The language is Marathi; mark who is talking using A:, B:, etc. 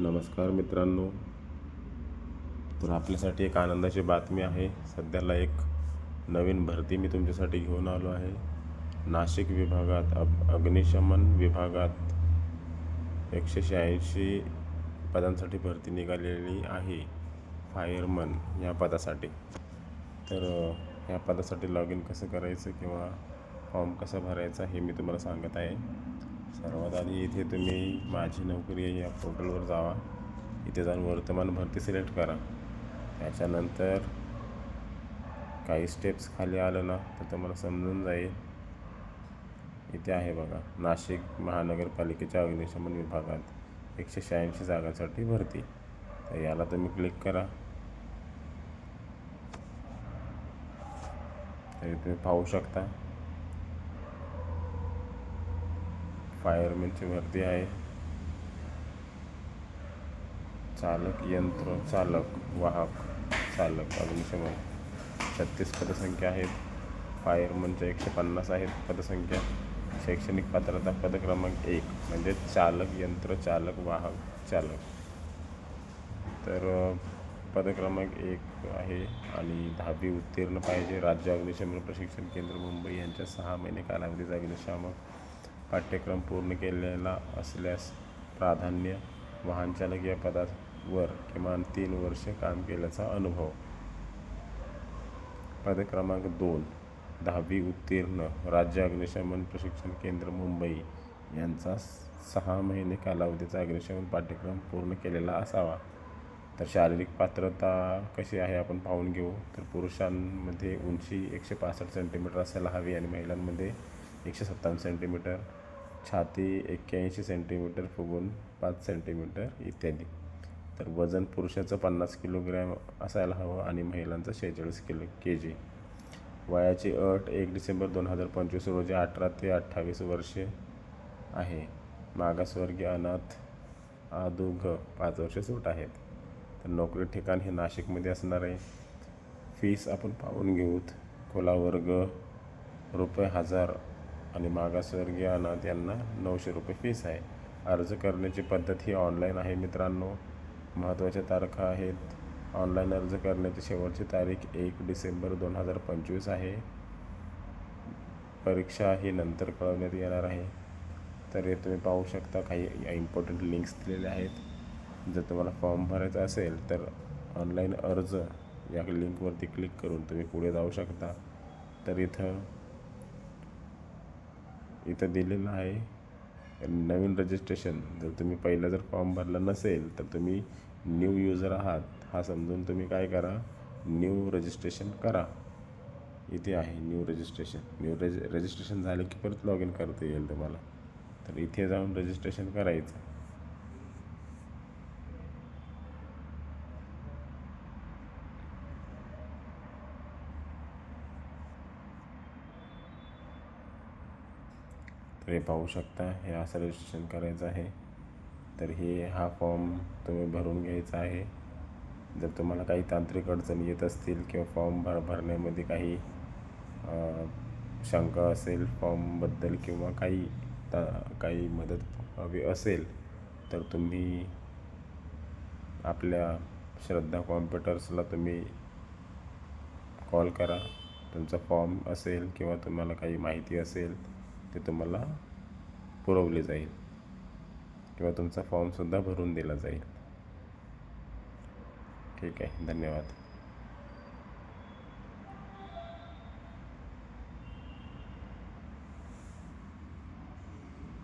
A: नमस्कार मित्रांनो. तर आपल्यासाठी एक आनंदाची बातमी आहे. सध्याला एक नवीन भरती मी तुमच्यासाठी घेऊन आलो आहे. नाशिक विभागात अग अग्निशमन विभागात एकशे शहाऐंशी पदांसाठी भरती निघालेली आहे. फायरमन या पदासाठी. तर ह्या पदासाठी लॉग इन कसं करायचं किंवा फॉर्म कसा भरायचा हे मी तुम्हाला सांगत आहे. सर्वात आधी इथे तुम्ही माझी नोकरी आहे या पोर्टलवर जावा. इथे जाऊन वर्तमान भरती सिलेक्ट करा. त्याच्यानंतर काही स्टेप्स खाली आलं ना तर तुम्हाला समजून जाईल. इथे आहे बघा नाशिक महानगरपालिकेच्या अग्निशमन विभागात एकशे शहाऐंशी जागांसाठी भरती. तर याला तुम्ही क्लिक करा. तरी तुम्ही पाहू शकता. फायरमॅनची भरती आहे. चालक यंत्र चालक वाहक चालक अग्निशमन. छत्तीस पदसंख्या आहेत. फायरमनच्या एकशे पन्नास आहेत पदसंख्या. शैक्षणिक पात्रता पद क्रमांक एक म्हणजे चालक यंत्र चालक वाहक चालक. तर पद क्रमांक एक आहे आणि दहावी उत्तीर्ण पाहिजे. राज्य अग्निशमन प्रशिक्षण केंद्र मुंबई यांच्या सहा महिने कालावधीत अग्निशामक पाठ्यक्रम पूर्ण केलेला असल्यास प्राधान्य वाहनचालक या पदावर किमान तीन वर्ष काम केल्याचा अनुभव. पद क्रमांक दोन दहावी उत्तीर्ण राज्य अग्निशमन प्रशिक्षण केंद्र मुंबई यांचा सहा महिने कालावधीचा अग्निशमन पाठ्यक्रम पूर्ण केलेला असावा. तर शारीरिक पात्रता कशी आहे आपण पाहून घेऊ. तर पुरुषांमध्ये उंची एकशे पासष्ट सेंटीमीटर असायला हवी आणि महिलांमध्ये एकशे सत्तावन्न सेंटीमीटर छाती एक्क्याऐंशी सेंटीमीटर फुगून पाच सेंटीमीटर इत्यादी. तर वजन पुरुषाचं पन्नास किलोग्रॅम असायला हवं आणि महिलांचं शेहेचाळीस किलो के जी वयाची अट एक डिसेंबर दोन हजार पंचवीस रोजी अठरा ते अठ्ठावीस वर्षे आहे. मागासवर्गीय अनाथ आदुघ पाच वर्षे सूट आहेत. तर नोकरी ठिकाण हे नाशिकमध्ये असणार आहे. फीस आपण पाहून घेऊत. खोला वर्ग रुपये हजार आणि मागासवर्गीय अनाथ यांना नऊशे रुपये फीस आहे. अर्ज करण्याची पद्धत ही ऑनलाईन आहे मित्रांनो. महत्त्वाच्या तारखा आहेत. ऑनलाईन अर्ज करण्याची शेवटची तारीख एक डिसेंबर दोन हजार पंचवीस आहे. परीक्षा ही नंतर कळवण्यात येणार आहे. तर हे तुम्ही पाहू शकता काही इम्पॉर्टंट लिंक्स दिलेले आहेत. जर तुम्हाला फॉर्म भरायचा असेल तर ऑनलाईन अर्ज या लिंकवरती क्लिक करून तुम्ही पुढे जाऊ शकता. तर इथं इथं दिलेलं आहे. नवीन रजिस्ट्रेशन जर तुम्ही पहिला जर फॉर्म भरला नसेल तर तुम्ही न्यू युजर आहात. हा समजून तुम्ही काय करा? न्यू रजिस्ट्रेशन करा. इथे आहे न्यू रजिस्ट्रेशन न्यू रजि रजिस्ट्रेशन झालं की परत लॉग इन करता येईल तुम्हाला. तर इथे जाऊन रजिस्ट्रेशन करायचं. हे पाहू शकता हे असं रजिस्ट्रेशन करायचं आहे. तर हे हा फॉर्म तुम्ही भरून घ्यायचा आहे. जर तुम्हाला काही तांत्रिक अडचणी येत असतील किंवा फॉर्म भर भरण्यामध्ये काही शंका असेल फॉर्मबद्दल किंवा काही ता काही मदत हवी असेल तर तुम्ही आपल्या श्रद्धा कॉम्प्युटर्सला तुम्ही कॉल करा. तुमचा फॉर्म असेल किंवा तुम्हाला काही माहिती असेल ते तुम्हाला पुरवले जाईल. किंवा तुमचा फॉर्मसुद्धा भरून दिला जाईल. ठीक आहे. धन्यवाद.